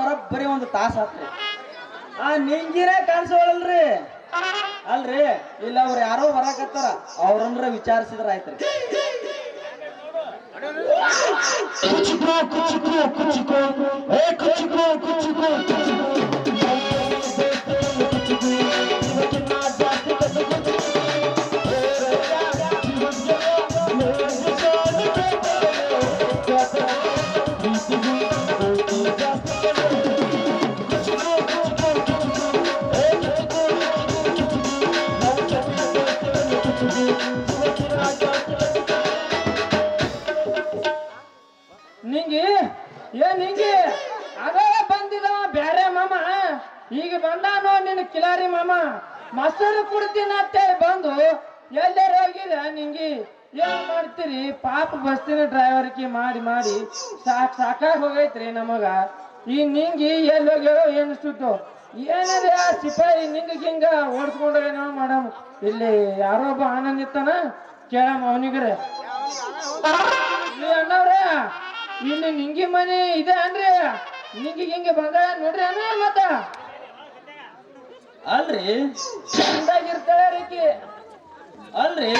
ಬರೋಬ್ಬರಿ ಒಂದು ತಾಸ ಆತ್ರಿ. ಆ ನಿಂಗಿರೇ ಕಾಣಿಸೋಳಲ್ರಿ ಅಲ್ರಿ ಇಲ್ಲ ಅವ್ರು ಯಾರೋ ಬರಾಕತ್ತಾರ. ಅವ್ರಂದ್ರ ವಿಚಾರಿಸಿದ್ರ ಆಯ್ತ್ರಿ. ಕುಚಿಕೋ ಕುಚಿಕೋ ಕುಚಿಕೋ ಏ ಕುಚಿಕೋ ಕುಚಿಕೋ ಕುಚಿಕೋ ಏನು ಏನದೆ ಆ ಸಿಪಾಯಿ ನಿಂಗ ಹಿಂಗ ಓಡಿಸ್ಕೊಂಡೇನೋ ಮಾಡಮ್ ಇಲ್ಲಿ ಯಾರೋ ಒಬ್ಬ ಆನಂದ್ ಇತ್ತಾನ ಕೇಳಮ್ಮ ಅವನಿಗ್ರೆ. ಅಣ್ಣವ್ರೆ ಇನ್ನು ನಿಂಗಿ ಮನೆ ಇದೆ ಅನ್ರಿ ನಿಂಗಿ ಹಿಂಗೆ ಬಂದ ನೋಡ್ರಿ ಅಣ್ಣ ಮತ್ತ? ಅಲ್ರಿ? ಚಂದಾಗಿರ್ತಾಳೆ ರೀಕಿ ಅಲ್ರಿ?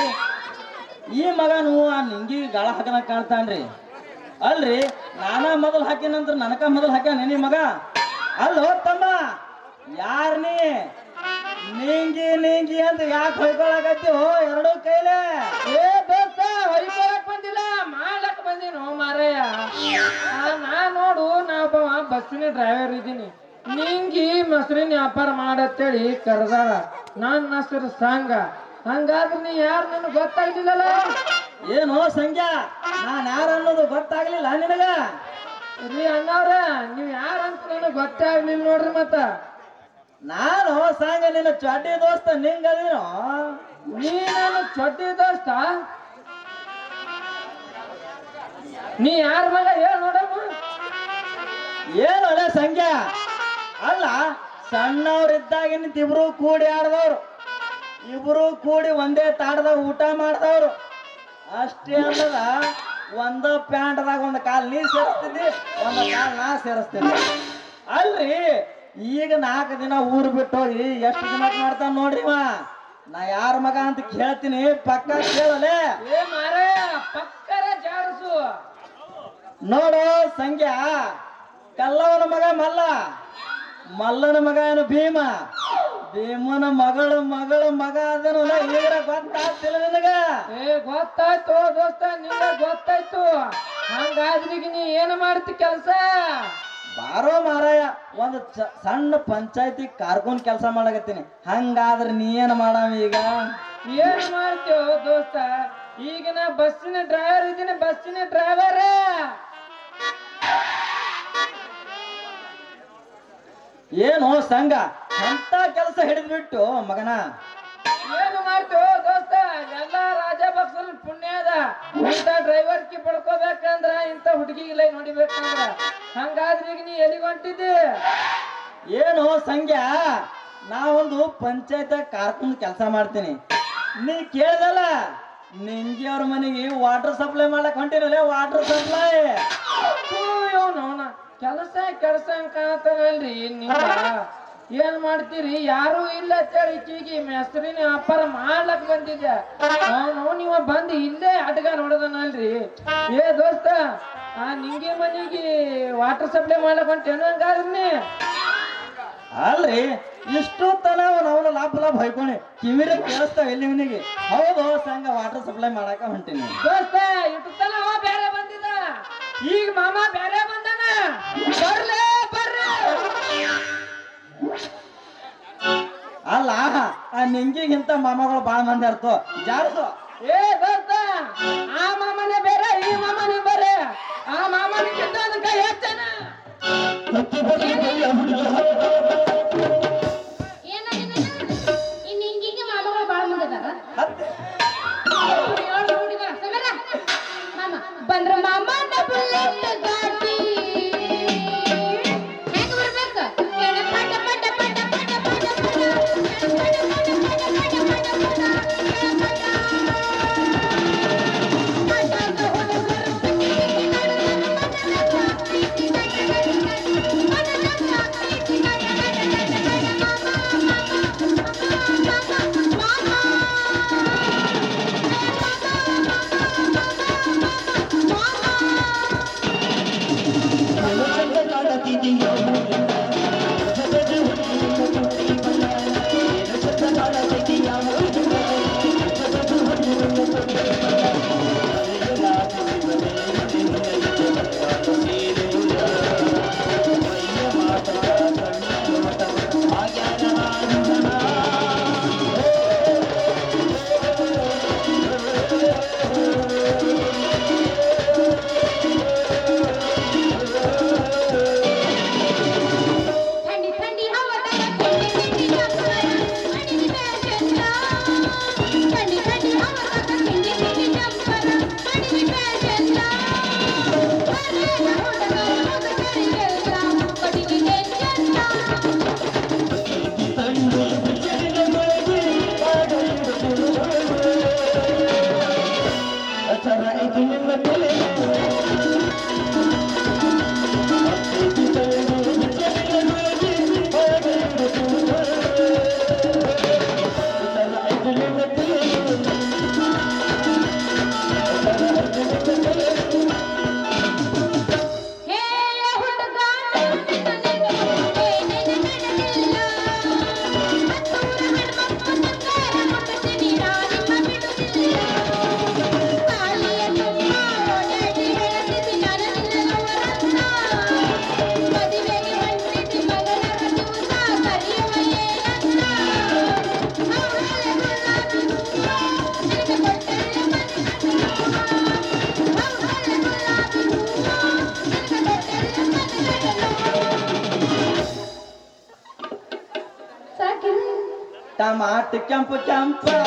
ಈ ಮಗನು ಆ ನಿಂಗಿ ಗಾಳ ಹಾಕನ ಕಾಣ್ತಾನ್ರಿ. ಅಲ್ರಿ? ನಾನ ಮೊದಲು ಹಾಕಿನಂದ್ರ ನನಕ ಮೊದಲು ಹಾಕ್ಯಾನ ಮಗ? ಅಲ್ಲೋ ತಮ್ಮ ಯಾರ್ ನೀ? ನಿಂಗಿ ನಿಂಗಿ ಅಂತ ಯಾಕೆ ಹೊಯ್ಕೊಳಕತ್ತೀವೋ ಎರಡೂ ಕೈಲೆ. ಏ ದೋಸ್ತ ಹೊಯ್ಕೊಳಕ್ ಬಂದಿಲ್ಲ ಮಾಡ್ಲಕ್ ಬಂದಿನೋ ಮಾರಯ್ಯ? ನಾ ನೋಡು ನಾ ಒಬ್ಬ ಬಸ್ಸಿನ ಡ್ರೈವರ್ ಇದ್ದೀನಿ. ನಿಂಗಿ ಮೊಸರಿನ ವ್ಯಾಪಾರ ಮಾಡತ್ತೇಳಿ ಕರ್ದಾರ ನನ್ನ ಹೆಸರು ಸಾಂಗ ಹಂಗಾದ್ರೆ ನೀ ಯಾರು ನನಗೆ ಗೊತ್ತಾಗ್ಲಿಲ್ಲಲ್ಲ? ಏನೋ ಸಂಖ್ಯಾ ನಾನು ಯಾರು ಅನ್ನೋದು ಗೊತ್ತಾಗ್ಲಿಲ್ಲ ನಿನಗ? ರೀ ಅಣ್ಣವ್ರ ನೀವ್ ಯಾರಂತ ನನಗೆ ಗೊತ್ತಾಗ್ಲಿಲ್ಲ ನೋಡ್ರಿ ಮತ್ತ. ನಾನು ಸಾಂಗ ನಿನ್ನ ಚಡ್ಡಿ ದೋಸ್ತ ನಿಂಗ ನೀ ನನ್ನ ಚಡ್ಡಿ ದೋಸ್ತ? ನೀ ಯಾರ ಮಗ ಹೇಳ ನೋಡಮ್ಮ. ಏನು ಅಲ್ಲ ಸಂಖ್ಯಾ? ಅಲ್ಲ ಸಣ್ಣವ್ರಿದ್ದಾಗಿನ ಇಬ್ರು ಕೂಡಿ ಆಡ್ದವ್ರು. ಇಬ್ರು ಕೂಡಿ ಒಂದೇ ತಾಟದಾಗ ಊಟ ಮಾಡ್ದವ್ರು. ಅಷ್ಟೇ ಅಲ್ಲದ ಒಂದ ಪ್ಯಾಂಟ್ದಾಗ ಒಂದು ಕಾಲ್ ನೀ ಸೇರಿಸ್ತಿದ್ದಿ ಒಂದ ಕಾಲ್ ನಾ ಸೇರಿಸ್ತೀನಿ. ಅಲ್ರಿ ಈಗ ನಾಲ್ಕು ದಿನ ಊರು ಬಿಟ್ಟು ಹೋಗಿ ಎಷ್ಟು ದಿನ ಮಾಡ್ತಾನ ನೋಡ್ರಿ ಮಾ ನಾ ಯಾರ ಮಗ ಅಂತ ಕೇಳ್ತೀನಿ ಪಕ್ಕ ಕೇಳಲೆ. ಪಕ್ಕರ ಜಾಡಸು. ನೋಡು ಸಂಖ್ಯಾ ಕಲ್ಲವನ ಮಗ ಮಲ್ಲ ಮಲ್ಲನ ಮಗ ಏನು ಭೀಮ. ಭೀಮನ ಮಗಳು ಮಗಳ ಮಗ ಈಗ ಗೊತ್ತಾಗ್ತಿಲ್ಲ ನಿನಗ? ಏ ಗೊತ್ತಾಯ್ತು ದೋಸ್ತ ನಿಂಗ ಗೊತ್ತಾಯ್ತು. ಹಂಗಾದ್ರೆ ಈಗ ನೀ ಏನು ಮಾಡ್ತಿ ಕೆಲಸ? ಬಾರೋ ಮಾರಾಯ ಒಂದು ಸಣ್ಣ ಪಂಚಾಯತಿ ಕಾರ್ಕೊಂಡ್ ಕೆಲಸ ಮಾಡಕತ್ತೀನಿ. ಹಂಗಾದ್ರೆ ನೀ ಏನ್ ಮಾಡವ ಈಗ? ಏನು ಮಾಡ್ತೀವ ದೋಸ್ತ? ಈಗ ನಾ ಬಸ್ಸಿನ ಡ್ರೈವರ್ ಇದ್ದೀನಿ ಬಸ್ಸಿನ ಡ್ರೈವರ್ ಏನು ಸಂಘ? ಅಂತ ಕೆಲಸ ಹಿಡಿದ್ಬಿಟ್ಟು ಮಗನ? ಏನು ಮಾಡ್ತು ದೋಸ್ತ? ಎಲ್ಲ ರಾಜಭಕ್ತರ ಪುಣ್ಯ ಅದ ಇಂಥ ಡ್ರೈವರ್ ಕಿ ಪಡ್ಕೋಬೇಕಂದ್ರ ಇಂಥ ಹುಡುಗಿಗಿಲ್ಲ ನೋಡಿಬೇಕಂದ್ರ. ಹಂಗಾದ್ರೆ ಈಗ ನೀ ಎಲ್ಲಿಗೆ ಹೊಂಟಿದ್ದಿ? ಏನು ಸಂಖ್ಯಾ ನಾವೊಂದು ಪಂಚಾಯತ್ ಕಾರ್ಕೊಂಡ್ ಕೆಲಸ ಮಾಡ್ತೀನಿ. ನೀ ಕೇಳ್ದಲ್ಲ? ನಿಂಗೆ ಅವ್ರ ಮನೆಗೆ ವಾಟರ್ ಸಪ್ಲೈ ಮಾಡಕ್ ಹೊಂಟಿರಲ್ಲ ವಾಟರ್ ಸಪ್ಲೈ ಕೆಲಸ ಕೆಲಸ ಕಾಣತಾನಲ್ರಿ ನೀವ ಏನ್ ಮಾಡ್ತೀರಿ? ಯಾರು ಇಲ್ಲ ಅಂತೇಳಿ ಚೀಗಿ ಹೆಸರಿನ ವ್ಯಾಪಾರ ಮಾಡ್ಲಕ್ ಬಂದಿದ್ದೆ. ನಾನು ನೀವ ಬಂದು ಇಲ್ಲೇ ಅಡ್ಗ ನೋಡದನಲ್ರಿ. ಏ ದೋಸ್ತ ಆ ನಿಂಗೆ ಮನೆಗೆ ವಾಟರ್ ಸಪ್ಲೈ ಮಾಡ್ಲಕ್ ಹೊಂಟೇನು ಹಂಗಾದ್ರಿ ಅಲ್ರಿ ಇಷ್ಟು ತನ ಅವನ ಲಾಭ ಲಾಭ ಹೊಯ್ಕೊಣಿ ಕಿವಿರ ಕೇಳಿಸ್ತಾವ ಎಲ್ಲಿ ಇವನಿಗೆ ಹೌದು ಸಂಘ ವಾಟರ್ ಸಪ್ಲೈ ಮಾಡಾಕ ಹೊಂಟೀನಿ. ದೋಸ್ತ ಇಟ್ಟು ತನ ಬೇರೆ ಬಂದಿದ್ದ. ಈಗ ಮಾಮ ಬೇರೆ ಅಲ್ಲ ಆ ನಿಂಗಿಗಿಂತ ಮಾಮಗಳು ಬಾಳ ಮಂದಿ ಅರ್ಥ. ಜಾರಸು ಏ jump, jump.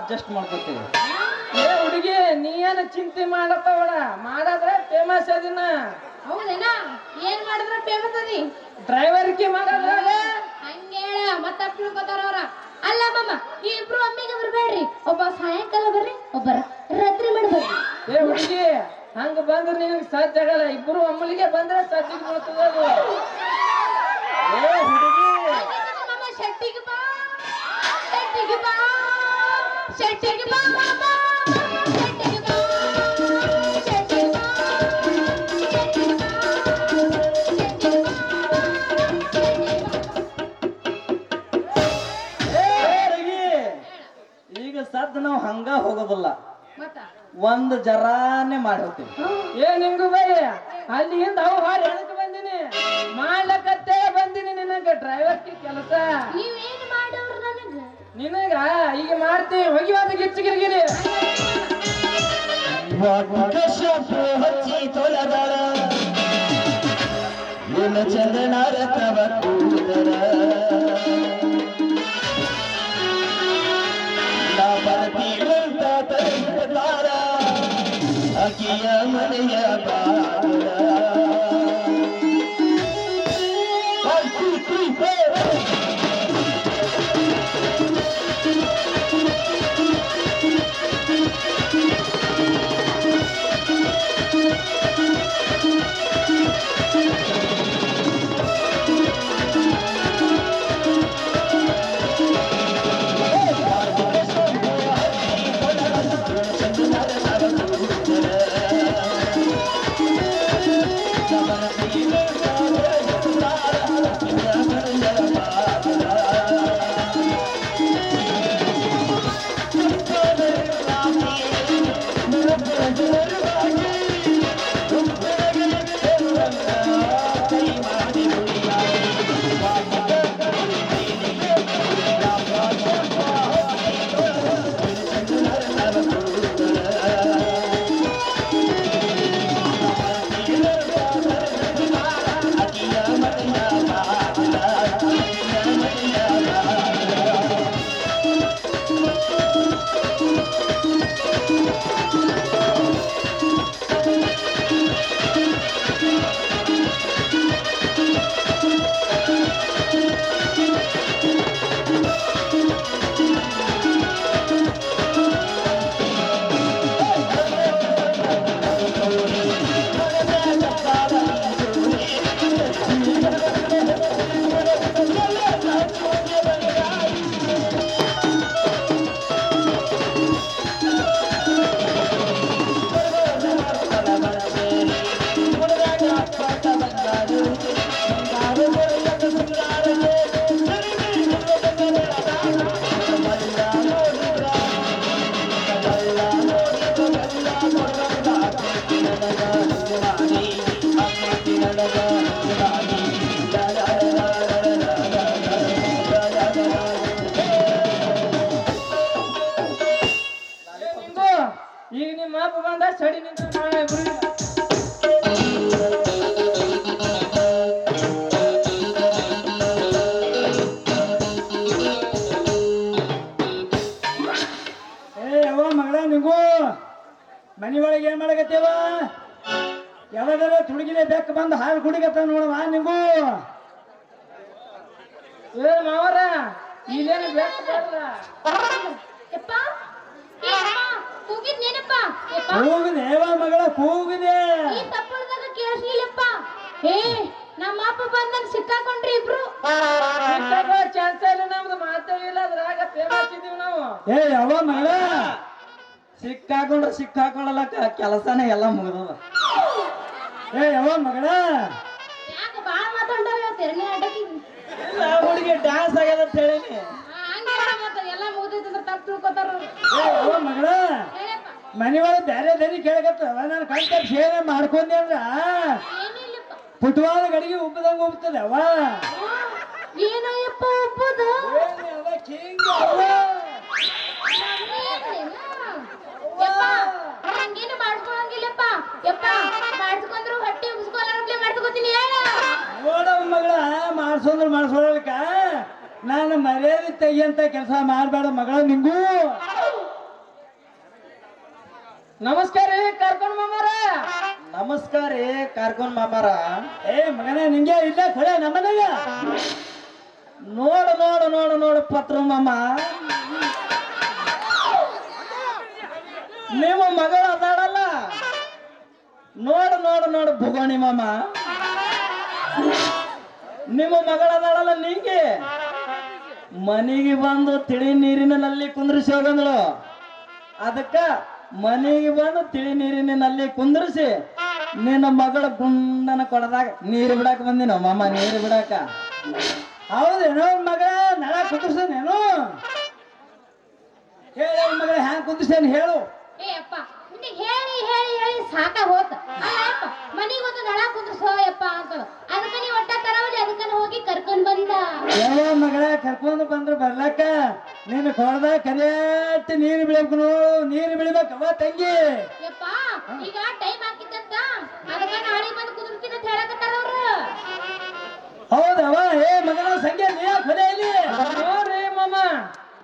ಅಡ್ಜಸ್ಟ್ ಮಾಡ್ಕೊತೀವಿ ಏ ಹುಡುಗಿ ನೀ ಏನು ಚಿಂತೆ ಮಾಡತ್ತವಳ? ಮಾಡಾದ್ರೆ ಫೇಮಸ್ ಅದಿನ. ಹೌದೇನಾ? ಏನ್ ಮಾಡಿದ್ರ ಫೇಮಸ್ ಅದಿ? ಡ್ರೈವರ್ಗೆ ಮಾಡದ್ರಾಗ ಹಂಗೇಳ ಮತ್ತ ತಿಳ್ಕೊತಾರ ಅವ್ರ. ಅಲ್ಲ ಮಾಮ ಈ ಇಬ್ರು ಅಮ್ಮಿಗೆ ಬರ್ಬೇಡ್ರಿ. ಒಬ್ಬ ಸಾಯಂಕಾಲ ಬರ್ರಿ ಒಬ್ಬರ ರಾತ್ರಿ ಮಾಡಿ ಬರ್ರಿ. ಏ ಹುಡುಗಿ ಹಂಗ ಬಂದ್ರೆ ನಿನಗೆ ಸಜ್ಜಾಗಲ್ಲ ಇಬ್ರು ಅಮ್ಮಲಿಗೆ ಬಂದ್ರೆ ಸಾಧ್ಯ ಬೀಳ್ತದ ಅದು. ಏ ಹುಡುಗಿ ಈಗ ಸದ್ ನಾವು ಹಂಗ ಹೋಗೋದಿಲ್ಲ. ಮತ್ತ? ಒಂದ್ ಜರಾನೇ ಮಾಡಿ ಹೋಗ್ತೀವಿ. ಏ ನಿಂಗು ಬೈ ಅಲ್ಲಿಂದ ಅವು ಹಾರಿ ಎಳಕ್ ಬಂದಿನಿ. ಮಾಡ್ಲಕತ್ತೇ ಬಂದಿನಿ ನಿನಗ ಡ್ರೈವರ್ ಕೆಲಸ. ನೀವೇನ್ ಮಾಡೋರು ನನಗ ಈಗ ಮಾಡ್ತೀವಿ ಹೋಗಿ ಒಂದು ಗಿಚ್ಚು ಗಿರ್ಗಿರಿ. ಶಾಂಪು ಹಚ್ಚಿ ತೊಳೆದಳ ನಿನ್ನ ಚಂದನಾರ ತವ ಕೂದಲ. ನಾ ಬರ್ತೀವಂತ ತಲೆತಾರ ಅಕಿಯ ಮನೆಯ ಬಾಗಿಲ ನೋಡಿದ್ರೆ ತುಡುಗಿಲೆ ಬೆಕ್ಕ ಬಂದು ಹಾಲು ಕುಡಿಗತ್ತ ನೋಡವ ನಿಂಗು. ಏ ಮಾವರ ಇಲ್ಲೇನು ಬೆಕ್ಕ ಬರ್ಲ ಯಪ್ಪ ಯಪ್ಪ. ಕೂಗಿದೆ ಏವ ಮಗಳ ಕೂಗಿದೆ. ಈ ತಪ್ಪಳದಾಗ ಕೇಳಿಸ್ಲಿಲ್ಲಪ್ಪ. ಏ ನಮ್ಮ ಅಪ್ಪ ಬಂದಾಗ ಸಿಕ್ಕಾಕೊಂಡ್ರಿ ಇಬ್ರು. ಚಾನ್ಸ್ ಇಲ್ಲ ನಮ್ದು ಮಾತೇ ಇಲ್ಲ ಅದ್ರಾಗ ಫೇಮಸ್ ಇದೀವಿ ನಾವು. ಏ ಯಾವ ಮಗಳ ಸಿಕ್ಕಾಕೊಂಡ್ರೆ ಸಿಕ್ಕಾಕೊಳ್ಳಲಕ್ಕ ಕೆಲಸನೇ ಎಲ್ಲ ಮುಗಿದು ಏ ಯಾವ ಮಗಳ! ಹುಡುಗಿ ಡ್ಯಾನ್ಸ್ ಆಗ್ಯದ ಅಂತ ಹೇಳೀನಿ. ಮಗಳ! ಮನೆ ಒಳಗೆ ಬೇರೆ ದನಿ ಕೇಳಕತ್ತ ನಾನು ಕಣ್ಕ ಸೇವೆ ಮಾಡ್ಕೊಂಡೆ ಅಂದ್ರ? ಪುಟ್ವಾದ ಗಡಿಗೆ ಉಬ್ಬದಂಗ ಉಬ್ತದೆ ಅವ ಏನಯ್ಯಪ್ಪ ಅವ king ಅವ. ಯಪ್ಪ ಹಂಗೇನು ಮಾಡ್ಕೊಳಂಗಿಲ್ಲಪ್ಪ. ಯಪ್ಪ ಮಾಡ್ಸ್ಕೊಂಡ್ರು ಹೊಟ್ಟೆ ಉಗಿಸ್ಕೊಲಾರ್ಲೆ ಮಾಡ್ಸ್ಕೊತೀನಿ ಹೇಳ. ನೋಡವ್ ಮಗಳ ಮಾಡ್ಸೋದ್ರ ಮಾಡ್ಸೋಳಕ ನಾನು ಮರ್ಯಾದೆ ತೆಗಿಯಂತ ಕೆಲಸ ಮಾಡಬೇಡ ಮಗಳ ನಿಂಗೂ. ನಮಸ್ಕಾರ ರೀ ಕರ್ಕೊಂಡ್ ಮಾಮಾರ. ನಮಸ್ಕಾರ ರೀ ಕಾರ್ಕೊಂಡ್ ಮಾಮಾರ. ಏ ಮಗನೇ ನಿಂಗೆ ಇಲ್ಲ ಕೊಳೆ ನಮ್ಮನೆಗ ನೋಡು ನೋಡು ನೋಡು ನೋಡು ಪತ್ರ ಮಾಮ. ನಿಮ್ಮ ಮಗಳು ಅದಾಳಲ್ಲ. ನೋಡು ನೋಡು ನೋಡು ಭುಗೋಣಿ ಮಾಮ. ನಿಮ್ಮ ಮಗಳ ಅದಾಳಲ್ಲ ನಿಂಗೆ. ಮನೆಗೆ ಬಂದು ತಿಳಿ ನೀರಿನ ನಲ್ಲಿ ಕುಂದ್ರಿಸಿ ಹೋಗಂದ್ಳು. ಅದಕ್ಕ ಮನೆಗೆ ಬಂದು ತಿಳಿ ನೀರಿನ ನಲ್ಲಿ ಕುಂದ್ರಿಸಿ ನಿನ್ನ ಮಗಳ ಗುಂಡನ ಕೊಡದಾಗ ನೀರು ಬಿಡಾಕ ಬಂದಿನ ಮಾಮ, ನೀರು ಬಿಡಾಕ? ಹೌದೇನೋ ಮಗ, ನಳ ಕುಂದ್ರಸನೇನು ಹೇಳ ಮಗಳ ಹ್ಯಾಂಗ ಕುಂದ್ರಸೇನು ಹೇಳು. ಏ ಅಪ್ಪ ನಿನಗೆ ಹೇಳಿ ಹೇಳಿ ಹೇಳಿ ಸಾಕ ಹೋತ. ಅಲ್ಲ ಅಪ್ಪ ಮನಿಗೆ ಒಂದು ನಳ ಕುಂದ್ರಸೋ ಯಪ್ಪ ಅಂತ ಅದಕ್ಕೆ ನೀವು ಒಟ್ಟ ತರವಲ್ಲಿ ಅದಕ್ಕೆ ಹೋಗಿ ಕರ್ಕೊಂಡ್ ಬಂದ. ಯಾವ ಮಗಳ ಕರ್ಕೊಂಡು ಬಂದ್ರು ಬರ್ಲಕ್ಕ. ನೀನು ಕೊಡದ ಕರಿಯಟ್ಟು ನೀರು ಬಿಡಬೇಕು ನೋಡು ನೀರು ಬಿಡ್ಬೇಕವ್ವ ತಂಗಿ. ಯಪ್ಪ ಈಗ ಟೈಮ್ ಹಾಕಿದ್ದಂತ ಅದಕ್ಕ ನಾಳೆ ಬಂದು ಕುದುರ್ತೀನಿ ಅಂತ ಹೇಳಕತ್ತಾರ ಅವ್ರು. ಹೌದವ ಏ ಮಗನ ಸಂಖ್ಯೆ ನೀ ಕೊನೆ ಇಲ್ಲಿ? ನೋಡ್ರಿ ಮಾಮ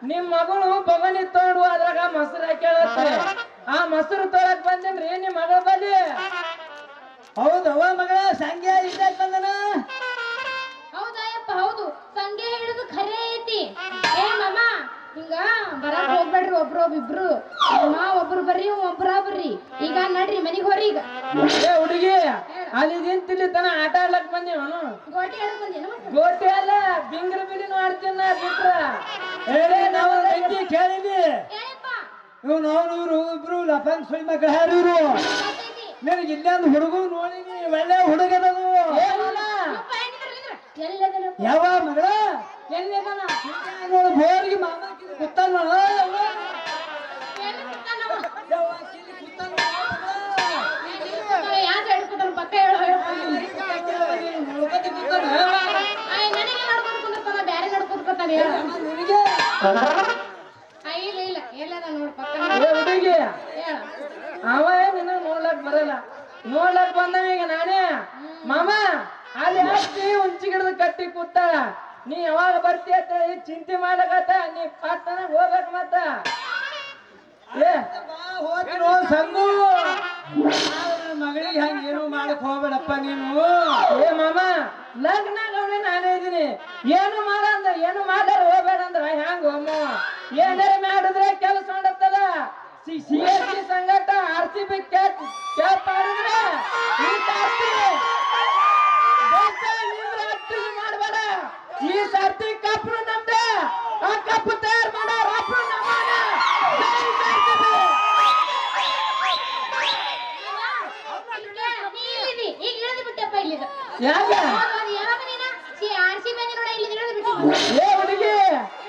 ನಿಮ್ ಮಗಳು ಬಗನಿ ತೋಡು ಅದ್ರಾಗ ಮೊಸರು ಹಾಕ್ಯಾಳತ್ರಿ ಆ ಮೊಸರು ತೊಳಕ್ ಬಂದೇನ್ರಿ ನಿಮ್ ಮಗಳ ಬಲ್ಲಿ? ಹೌದವ್ವ ಮಗಳ ಸಂಖ್ಯೆ ಇದ್ದಾಗ ಬಂದನ? ಹೌದಾ ಹೌದು. ಸಂಗೆ ಹಿಡಿದು ಖರೆ ಐತಿ. ಏ ಮಾಮ ಹಿಂಗ ಬರಕ್ ಹೋಗ್ಬೇಡ್ರಿ ಒಬ್ರು ಒಬ್ಬಿಬ್ರು ಅಮ್ಮ ಒಬ್ರು ಬರ್ರಿ ಒಬ್ರ ಬರ್ರಿ. ಈಗ ನಡ್ರಿ ಮನಿಗ್ ಹೋರಿ ಈಗ. ಏ ಹುಡುಗಿ ಅಲ್ಲಿ ನಿಂತಿಲ್ಲಿ ತನ ಆಟ ಆಡ್ಲಕ್ ಬಂದೇವನು ಗೋಟಿ ಬಂದೇನು ಗೋಟಿ ಅಲ್ಲ ಬಿಂಗ್ರ ಬಿಲಿನೂ ಆಡ್ತೀನ ಬಿಟ್ರ. ಹೇಳಿ ನಾವು ಕೇಳಿದ್ವಿ. ಇವ್ ಇವ್ರು ಇಬ್ರು ಲಪಂಗ್ ಸುಳಿ ಮಕ್ಕಳು ಗೊತ್ತೈತಿ. ನಿನಗೆ ಇಲ್ಲೊಂದು ಹುಡುಗ ನೋಡಿನಿ ಒಳ್ಳೆ ಹುಡುಗನದು? ಯಾವ ಮಗಳ ನೋಡು ಬೋರಿಗೆ ಮಾಮ ಕುತ್ತ ನೋಡ ಎಲ್ಲಿ ನೋಡ್ಲಕ್ ಬಂದವ ಈಗ ನಾನೇ. ಮಾಮ ಅಲ್ಲಿ ಹತ್ತಿ ಹುಂಚಿ ಗಿಡದ ಕಟ್ಟಿ ಕೂತ. ನೀ ಯಾವಾಗ ಬರ್ತಿ ಅಂತ ಹೇಳಿ ಚಿಂತೆ ಮಾಡಕತ್ತ ನೀ ಪಾತನ ಹೋಗ್ಬೇಕ ಮತ್ತ. ಏ ಸಂಗು. ಮಗಳಿಗೆ ಹಂಗ ಏನು ಮಾಡಕ್ ಹೋಗ್ಬೇಡಪ್ಪ ನೀನು. ಏ ಮಾಮ ಲಗ್ನ ಗೌಡ ನಾನೇ ಇದೀನಿ ಏನು ಮಾಡಂದ್ರ ಏನು ಮಾಡ್ಯಾರ ಹೋಗ್ಬೇಡ ಅಂದ್ರ ಹ್ಯಾಂಗ ಅಮ್ಮ? ಏನಾರ ಮಾಡಿದ್ರೆ ಕೆಲಸ ಮಾಡತ್ತಲ್ಲ. ಸಿ ಸಿ ಎಸ್ ಸಿ ಸಂಗಟ R C B cup cup ಆಡಿದ್ರೆ ಈ ಸರ್ತಿ ಮಾಡ್ಬೇಡ. ಈ ಸರ್ತಿ ಕಪ್ಪು ನಮ್ದೆ ಆ ಕಪ್ಪು ತಯಾರು ಮಾಡೋ ರಾಪ್ರು ನಮ್ಮನೆ.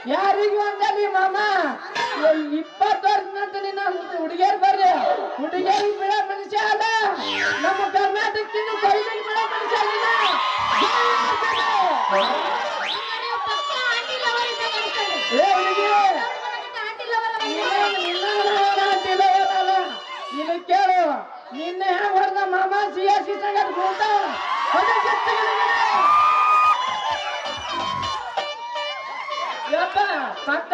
ಯಾರಿಗೂ ಅಂದಲ್ಲಿ ಮಾಮ. ಇಪ್ಪತ್ತು ವರ್ಷ ಹುಡುಗಿಯರ್ ಬರ್ರಿ. ಹುಡುಗಿಯರಿಗೆ ಬಿಡ ಮನುಷ್ಯ ಅಲ್ಲ. ನಮ್ಮ ಕರ್ನಾಟಕದಿಂದ ಕೊಯ್ಲಿಗೆ ಬಿಡ ಮನುಷ್ಯ. ಇದು ಕೇಳು. ಹೊಡೆದ ಮಾಮ ಸಿ ಎಸ್ ಸಿ ಪಕ್ಕ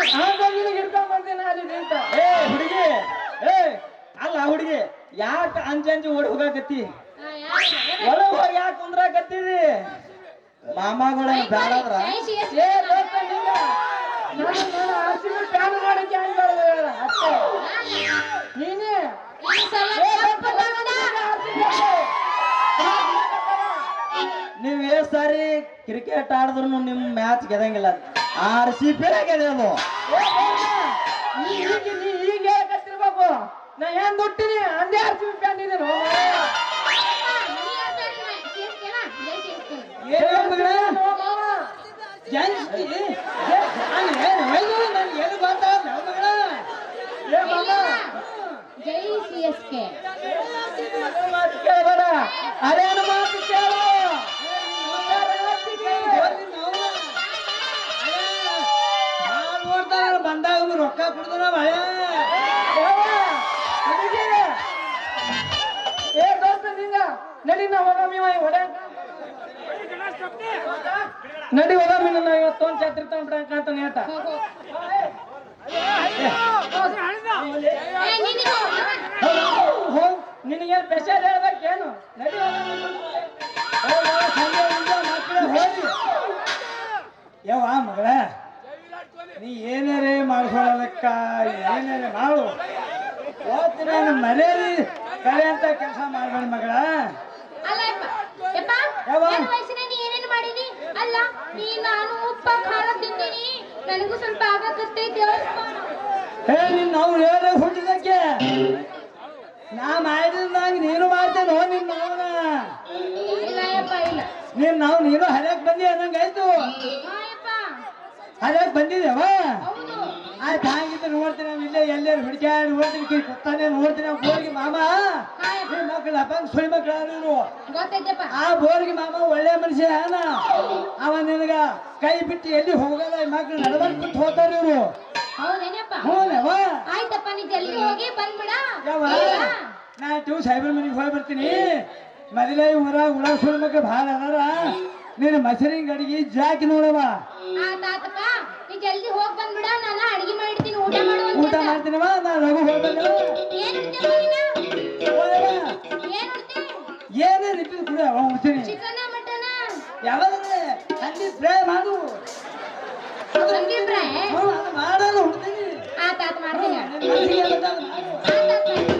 ಹಿಡ್ಕೊಂಡ್ ಬಂದಿನ ಅಲ್ಲಿ ನಿಂತ? ಏ ಹುಡುಗಿ ಏ ಅಲ್ಲ ಹುಡುಗಿ ಯಾಕೆ ಅಂಜಂಜಿ ಓಡಿ ಹೋಗಾಕತ್ತಿ? ಹೋಗಿ ಯಾಕೆ ಮಾಮಾಗಳ ಬ್ಯಾಡಾದ್ರ? ಏ ದೋಸ್ತ ನಿಂಗ. ಹೆಂಗ್ ನೀನೇ? ನೀವ್ ಎಷ್ಟ್ ಸಾರಿ ಕ್ರಿಕೆಟ್ ಆಡಿದ್ರು ನಿಮ್ ಮ್ಯಾಚ್ ಗೆದಂಗಿಲ್ಲ ಆರ್ ಸಿ ಪಿ ಗೆದೆ ಅದು ಈಗ ಹೇಳಕತ್ತಿರ್ಬೇಕು ನಾ ಏನ್ ದುಟ್ಟಿನಿ ಅಂದೇ ಆರ್ ಸಿ ಬಿ ಫ್ಯಾನ್ ನಾನು ಜೈ ಮಾಡ್ಕೊಳ್ಳಕ್ಕ ಏನೇನು ಮಾಡು ಓದ್ತೀನಿ ಮರ್ಯಾದೆ ಕರೆ ಅಂತ ಕೆಲಸ ಮಾಡ್ಬೇಡ ಮಗಳ. ಅಲ್ಲ? ನನ್ನ ವಯಸ್ಸಿನಲ್ಲಿ ಏನೇನು ಅಲ್ಲ ನೀ ನಾನು ಉಪ್ಪ ಖಾರ ತಿಂದೀನಿ. ನನಗೂ ಸ್ವಲ್ಪ ಆಗಕತ್ತೈತಿ ಯಪ್ಪ. ಹೇ ನಿನ್ನ ಅವ್ರು ಹೇಳ ಹುಟ್ಟಿದಕ್ಕೆ ನಾ ಮಾಡಿದಂಗ ನೀನು ಮಾಡ್ತೇನೋ ನಿನ್ನ ಅವನ ನೀನ್ ನಾವು ನೀನು ಹರ್ಯಾಕ್ ಬಂದಿ ಅನ್ನಂಗಾಯ್ತು ಹರ್ಯಾಕ್ ಬಂದಿದ್ದೇವ ಆಯ್ತು ಹಾಗಿದ್ರೆ ನೋಡ್ತೀನಿ ನಾವು ಇಲ್ಲೇ ಎಲ್ಲರೂ ಹುಡುಕ್ಯಾಡಿ ನೋಡ್ತೀನಿ ಕೈ ಕುತ್ತಾನೆ ನೋಡ್ತೀನಿ ಆ ಬೋರ್ಗಿ ಮಾಮ. ಈ ಮಕ್ಕಳು ಅಪ್ಪಂಗ್ ಸುಳಿ ಮಕ್ಕಳು ಇವರು. ಗೊತ್ತೈತಪ್ಪ ಆ ಬೋರ್ಗೆ ಮಾಮ ಒಳ್ಳೆ ಮನುಷ್ಯ ಅವ ನಿನಗ ಕೈ ಬಿಟ್ಟು ಎಲ್ಲಿ ಹೋಗಲ್ಲ ಈ ಮಕ್ಕಳು ನಡ್ಬರ್ಕ್ ಬಿಟ್ಟು ಹೋಗ್ತಾರ ಇವರು. ಹೌದೇನಪ್ಪ? ಹ್ಞೂನವ ಆಯ್ತಪ್ಪ ನೀ ಜಲ್ದಿ ಹೋಗಿ ಬಂದ್ಬಿಡ. ಯಾವ. ನಾ ಟೂ ಸೈಬರ್ ಮನೆಗೆ ಹೋಗಿ ಬರ್ತೀನಿ. ಮೊದಲೇ ಊರಾಗ ಉಳ ಸುಳಿ ಮಕ್ಕಳು ಭಾಳ ಅದಾರ. ನೀನು ಮಸರಿನ ಗಡಿಗೆ ಜಾಕಿ ನೋಡವ ಆತಾತಪ್ಪ ಜಲ್ದಿ ಹೋಗ್ ಬಂದ್ಬಿಡ ನಾನು ಅಡಿಗೆ ಮಾಡ್ತೀನಿ ಊಟ ಮಾಡು ಊಟ ಮಾಡ್ತೀನಿ ನಾ ಲಘು ಹೋಗ್ಬೇಕಲ್ಲ ಏನ್ ಏನೇ ರಿಪೀಟ್ ಕೂಡ ಹೋಗ್ತೀನಿ ಚಿಕನ ಮಟನ? ಯಾವಾಗಂದ್ರೆ ಅಲ್ಲಿ ಪ್ರೇ ಮಾಡು. ಹಂಗೆ ಫ್ರೈ? ಮಾಡಲ್ಲ ಆತ ಆತ ಮಾಡ್ತೀನಿ. ಮಾಡ್ತೀನಿ.